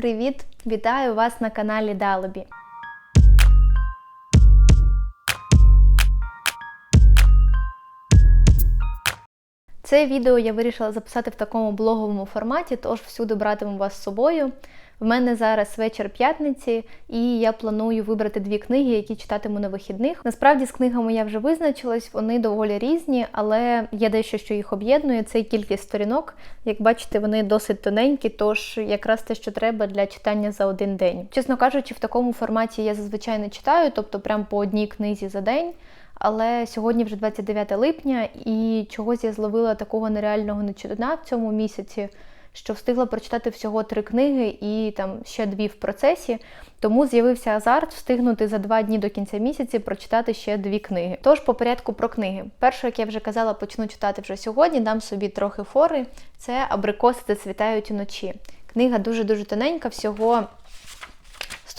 Привіт! Вітаю вас на каналі Далобі. Це відео я вирішила записати в такому блоговому форматі, тож всюди братиму вас з собою. В мене зараз вечір п'ятниці, і я планую вибрати дві книги, які читатиму на вихідних. Насправді з книгами я вже визначилась, вони доволі різні, але є дещо, що їх об'єднує. Це кількість сторінок. Як бачите, вони досить тоненькі, тож якраз те, що треба для читання за один день. Чесно кажучи, в такому форматі я зазвичай не читаю, тобто прям по одній книзі за день. Але сьогодні вже 29 липня, і чогось я зловила такого нереального нечутна в цьому місяці, що встигла прочитати всього три книги і там ще дві в процесі. Тому з'явився азарт встигнути за два дні до кінця місяці прочитати ще дві книги. Тож по порядку про книги. Першу, як я вже казала, почну читати вже сьогодні. Дам собі трохи фори. Це Абрикоси зацвітають уночі. Книга дуже дуже тоненька, всього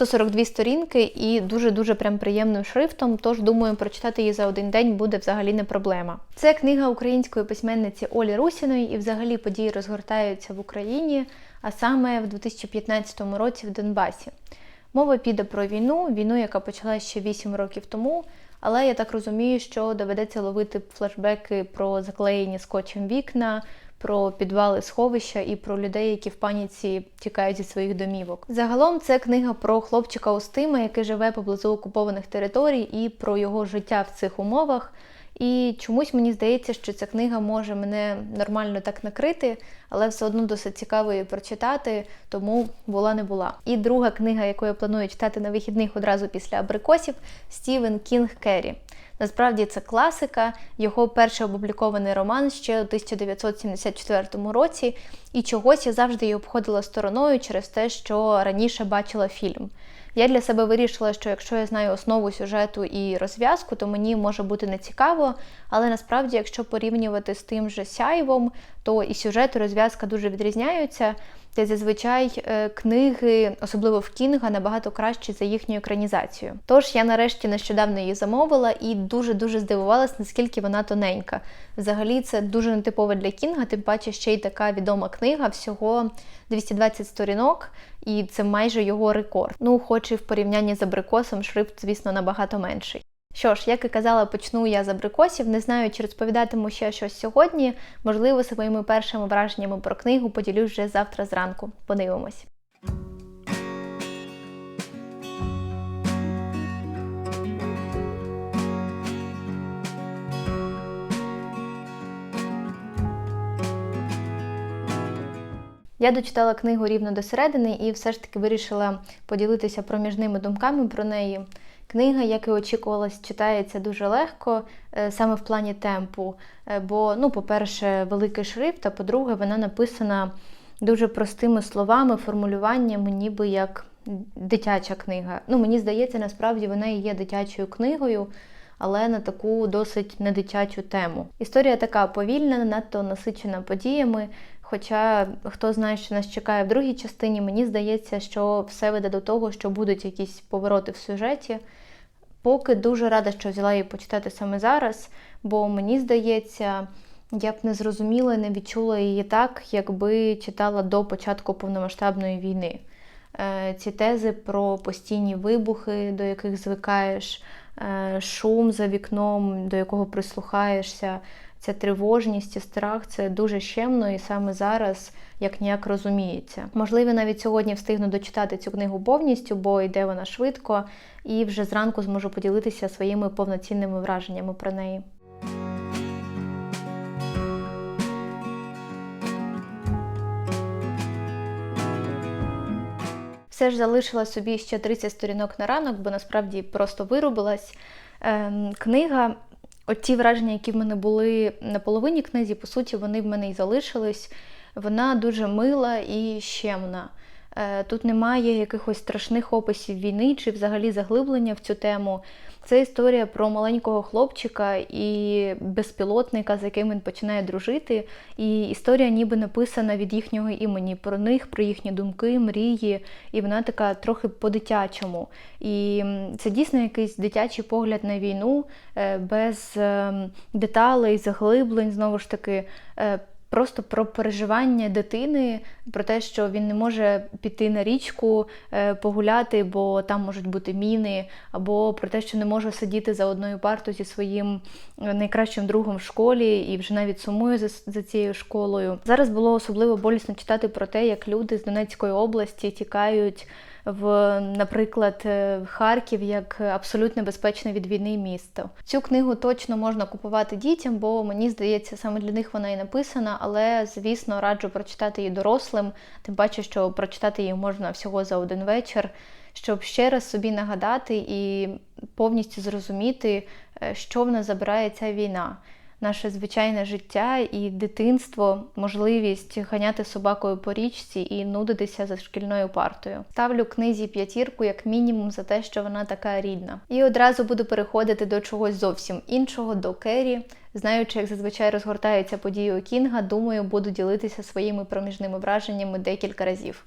142 сторінки і дуже-дуже прям приємним шрифтом, тож думаю, прочитати її за один день буде взагалі не проблема. Це книга української письменниці Олі Русіної, і взагалі події розгортаються в Україні, а саме в 2015 році в Донбасі. Мова піде про війну, війну, яка почалася ще 8 років тому. Але я так розумію, що доведеться ловити флешбеки про заклеєні скотчем вікна, про підвали сховища і про людей, які в паніці тікають зі своїх домівок. Загалом це книга про хлопчика Устима, який живе поблизу окупованих територій, і про його життя в цих умовах. І чомусь мені здається, що ця книга може мене нормально так накрити, але все одно досить цікаво її прочитати, тому була не була. І друга книга, яку я планую читати на вихідних одразу після абрикосів Стівен Кінг Керрі. Насправді це класика, його перший опублікований роман ще у 1974 році, і чогось я завжди її обходила стороною через те, що раніше бачила фільм. Я для себе вирішила, що якщо я знаю основу сюжету і розв'язку, то мені може бути нецікаво. Але насправді, якщо порівнювати з тим же сяйвом, то і сюжет, і розв'язка дуже відрізняються. Та зазвичай е, книги, особливо в Кінга, набагато кращі за їхню екранізацію. Тож я нарешті нещодавно її замовила і дуже-дуже здивувалась, наскільки вона тоненька. Взагалі, це дуже нетипово для Кінга, тим паче ще й така відома книга, всього 220 сторінок, і це майже його рекорд. Ну, хоч і в порівнянні з абрикосом, шрифт, звісно, набагато менший. Що ж, як і казала, почну я з абрикосів. Не знаю, чи розповідатиму ще щось сьогодні. Можливо, своїми першими враженнями про книгу поділюсь вже завтра зранку. Подивимось. Я дочитала книгу рівно до середини і все ж таки вирішила поділитися проміжними думками про неї. Книга, як і очікувалось, читається дуже легко, е, саме в плані темпу. Е, бо, ну, по-перше, великий шрифт, а по-друге, вона написана дуже простими словами, формулюваннями, ніби як дитяча книга. Ну, Мені здається, насправді вона і є дитячою книгою, але на таку досить недитячу тему. Історія така повільна, надто насичена подіями. Хоча хто знає, що нас чекає в другій частині, мені здається, що все веде до того, що будуть якісь повороти в сюжеті. Поки дуже рада, що взяла її почитати саме зараз, бо мені здається, я б не зрозуміла і не відчула її так, якби читала до початку повномасштабної війни. Е, ці тези про постійні вибухи, до яких звикаєш, е, шум за вікном, до якого прислухаєшся, ця тривожність і страх це дуже щемно і саме зараз як ніяк розуміється. Можливо, навіть сьогодні встигну дочитати цю книгу повністю, бо йде вона швидко, і вже зранку зможу поділитися своїми повноцінними враженнями про неї. Все ж залишила собі ще 30 сторінок на ранок, бо насправді просто вирубилась. Ем, книга От ті враження, які в мене були на половині книзі, по суті, вони в мене і залишились. Вона дуже мила і щемна. Е, тут немає якихось страшних описів війни чи взагалі заглиблення в цю тему. Це історія про маленького хлопчика і безпілотника, з яким він починає дружити. І історія ніби написана від їхнього імені, про них, про їхні думки, мрії. І вона така трохи по-дитячому. І це дійсно якийсь дитячий погляд на війну, е, без ем, деталей, заглиблень, знову ж таки. Просто про переживання дитини, про те, що він не може піти на річку е, погуляти, бо там можуть бути міни, або про те, що не може сидіти за одною партою зі своїм е, найкращим другом в школі і вже навіть сумує за, за цією школою. Зараз було особливо болісно читати про те, як люди з Донецької області тікають в, наприклад, е, Харків як абсолютно безпечне від війни місто. Цю книгу точно можна купувати дітям, бо мені здається, саме для них вона і написана, але звісно раджу прочитати її дорослим, тим паче, що прочитати її можна всього за один вечір, щоб ще раз собі нагадати і повністю зрозуміти, е, що в нас забирає ця війна наше звичайне життя і дитинство, можливість ганяти собакою по річці і нудитися за шкільною партою. Ставлю книзі п'ятірку як мінімум за те, що вона така рідна. І одразу буду переходити до чогось зовсім іншого, до Керрі. Знаючи, як зазвичай розгортаються події у Кінга, думаю, буду ділитися своїми проміжними враженнями декілька разів.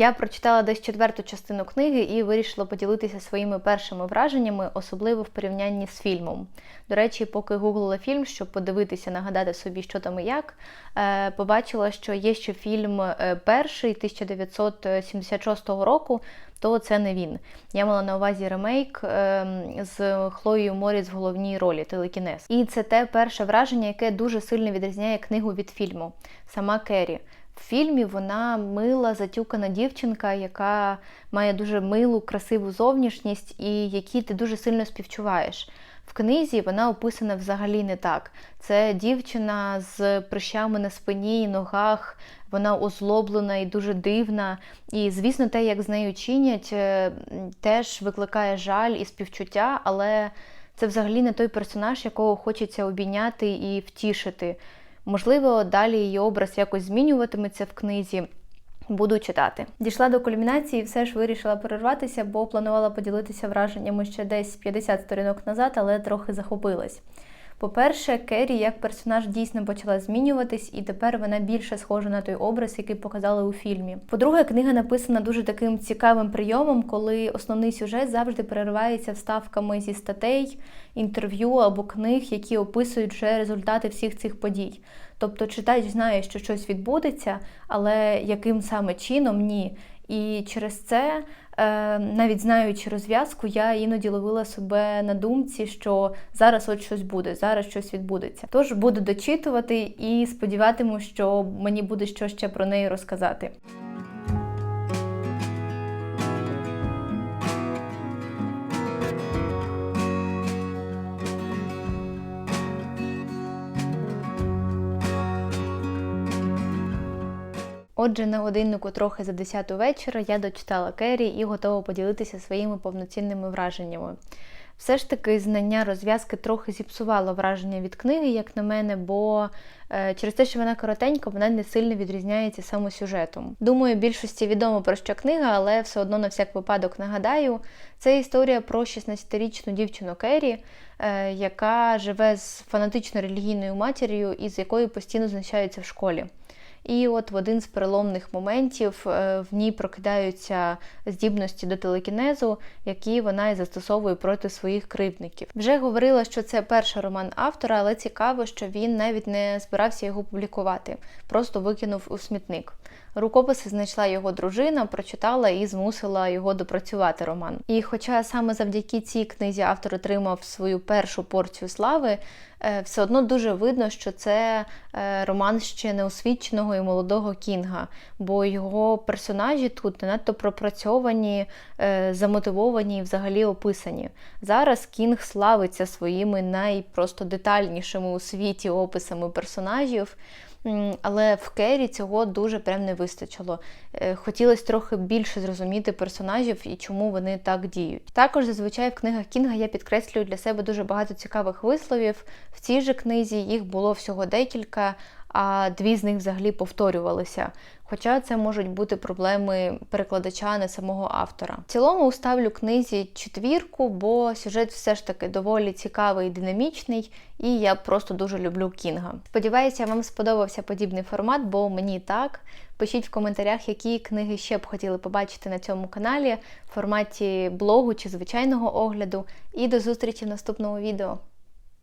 Я прочитала десь четверту частину книги і вирішила поділитися своїми першими враженнями, особливо в порівнянні з фільмом. До речі, поки гуглила фільм, щоб подивитися, нагадати собі, що там і як, е, побачила, що є ще фільм е, перший 1976 року, то це не він. Я мала на увазі ремейк ем, з Хлоєю Моріс в головній ролі телекінез. І це те перше враження, яке дуже сильно відрізняє книгу від фільму. Сама Керрі. В фільмі вона мила, затюкана дівчинка, яка має дуже милу, красиву зовнішність і якій ти дуже сильно співчуваєш. В книзі вона описана взагалі не так. Це дівчина з прищами на спині і ногах, вона озлоблена і дуже дивна. І, звісно, те, як з нею чинять, е, теж викликає жаль і співчуття, але це взагалі не той персонаж, якого хочеться обійняти і втішити. Можливо, далі її образ якось змінюватиметься в книзі. Буду читати. Дійшла до кульмінації, все ж вирішила перерватися, бо планувала поділитися враженнями ще десь 50 сторінок назад, але трохи захопилась. По-перше, Керрі як персонаж дійсно почала змінюватись, і тепер вона більше схожа на той образ, який показали у фільмі. По-друге, книга написана дуже таким цікавим прийомом, коли основний сюжет завжди переривається вставками зі статей, інтерв'ю або книг, які описують вже результати всіх цих подій. Тобто читач знає, що щось відбудеться, але яким саме чином ні. І через це Е, навіть знаючи розв'язку, я іноді ловила себе на думці, що зараз от щось буде, зараз щось відбудеться. Тож буду дочитувати і сподіватиму, що мені буде що ще про неї розказати. Отже, на годиннику трохи за 10 вечора я дочитала Керрі і готова поділитися своїми повноцінними враженнями. Все ж таки, знання розв'язки трохи зіпсувало враження від книги, як на мене, бо е, через те, що вона коротенька, вона не сильно відрізняється самосюжетом. Думаю, більшості відомо про що книга, але все одно на всяк випадок нагадаю. Це історія про 16-річну дівчину Керрі, е, яка живе з фанатично релігійною матір'ю і з якою постійно знущаються в школі. І от в один з переломних моментів е, в ній прокидаються здібності до телекінезу, які вона і застосовує проти своїх кривдників. Вже говорила, що це перший роман автора, але цікаво, що він навіть не збирався його публікувати, просто викинув у смітник. Рукописи знайшла його дружина, прочитала і змусила його допрацювати роман. І хоча саме завдяки цій книзі автор отримав свою першу порцію слави, е, все одно дуже видно, що це е, роман ще неосвіченого і молодого Кінга, бо його персонажі тут не надто пропрацьовані, е, замотивовані і взагалі описані. Зараз Кінг славиться своїми найпросто детальнішими у світі описами персонажів. Але в Кері цього дуже прям не вистачило. Е, хотілося трохи більше зрозуміти персонажів і чому вони так діють. Також зазвичай в книгах Кінга я підкреслюю для себе дуже багато цікавих висловів. В цій же книзі їх було всього декілька, а дві з них взагалі повторювалися. Хоча це можуть бути проблеми перекладача, не самого автора. В цілому уставлю книзі четвірку, бо сюжет все ж таки доволі цікавий і динамічний, і я просто дуже люблю Кінга. Сподіваюся, вам сподобався подібний формат, бо мені так. Пишіть в коментарях, які книги ще б хотіли побачити на цьому каналі в форматі блогу чи звичайного огляду. І до зустрічі в наступному відео.